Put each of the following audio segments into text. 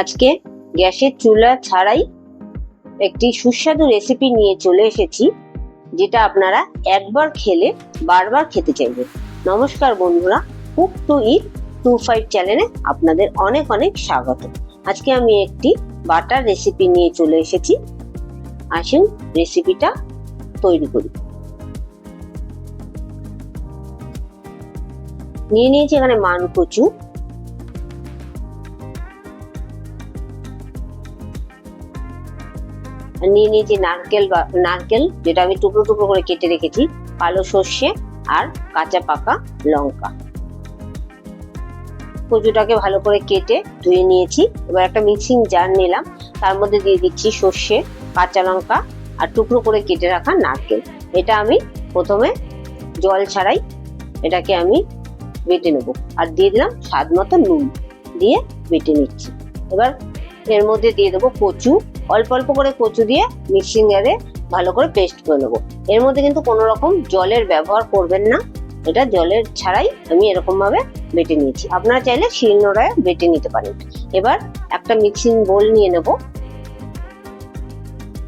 আজকে গ্যাসের চুলা ছাড়াই একটি সুস্বাদু রেসিপি নিয়ে চলে এসেছি, যেটা আপনারা একবার খেলে বারবার খেতে চাইবেন। নমস্কার বন্ধুরা cook to eat two five চ্যানেলে আপনাদের অনেক অনেক স্বাগত। আজকে আমি একটি বাটার রেসিপি নিয়ে চলে এসেছি। আসুন রেসিপিটা তৈরি করি। নিয়ে নিয়েছি এখানে মান নিয়ে নিয়েছি নারকেল বা, নারকেল, যেটা আমি টুকরো টুকরো করে কেটে রেখেছি। কালো সর্ষে আর কাঁচা পাকা লঙ্কা। কচুটাকে ভালো করে কেটে ধুয়ে নিয়েছি। এবার একটা মিক্সিং জার নিলাম। তার মধ্যে দিয়ে দিচ্ছি সর্ষে, কাঁচা লঙ্কা আর টুকরো করে কেটে রাখা নারকেল। এটা আমি প্রথমে জল ছাড়াই এটাকে আমি বেটে নেব। আর দিয়ে দিলাম স্বাদ মতো নুন দিয়ে বেটে নিচ্ছি। এবার এর মধ্যে দিয়ে দেবো কচু। অল্প অল্প করে কচু দিয়ে মিক্সিং জারে ভালো করে পেস্ট করে নেব। এর মধ্যে কিন্তু কোনো রকম জলের ব্যবহার করবেন না। এটা জলের ছাড়াই আমি এরকম ভাবে বেটে নিয়েছি। আপনারা চাইলে শিলনোড়ায় বেটে নিতে পারেন। এবার একটা মিক্সিং বোল নিয়ে নেব।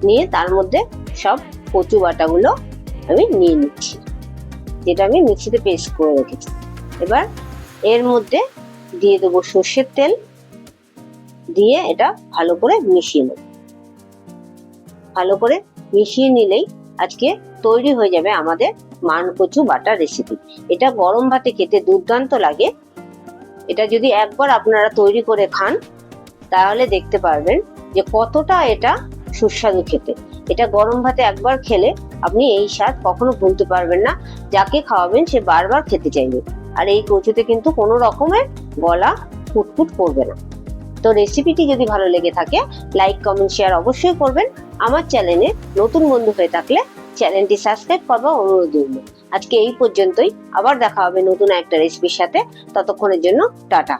নিয়ে তার মধ্যে সব কচু বাটাগুলো আমি নিয়ে নিচ্ছি। যেটা আমি মিক্সিতে পেস্ট করে রেখেছি। এবার এর মধ্যে দিয়ে দেবো সর্ষের তেল। দিয়ে এটা ভালো করে মিশিয়ে নেব। ভালো করে মিশিয়ে নিলেই আজকে তৈরি হয়ে যাবে আমাদের মান কচু বাটার রেসিপি এটা গরম ভাতে খেতে দুর্দান্ত লাগে। এটা যদি একবার আপনারা তৈরি করে খান, তাহলে দেখতে পারবেন যে কতটা এটা সুস্বাদু খেতে। এটা গরম ভাতে একবার খেলে আপনি এই স্বাদ কখনো ভুলতে পারবেন না। যাকে খাওয়াবেন সে বারবার খেতে চাইবে। আর এই কচুতে কিন্তু কোনো রকমের গলা ফুটফুট করবে না। তো রেসিপিটি যদি ভালো লেগে থাকে লাইক কমেন্ট শেয়ার অবশ্যই করবেন। আমার চ্যানেলে নতুন বন্ধু হয়ে থাকলে চ্যানেলটি সাবস্ক্রাইব করবার অনুরোধ রইল। আজকে এই পর্যন্তই। আবার দেখা হবে নতুন একটা রেসিপির সাথে। ততক্ষণের জন্য টাটা।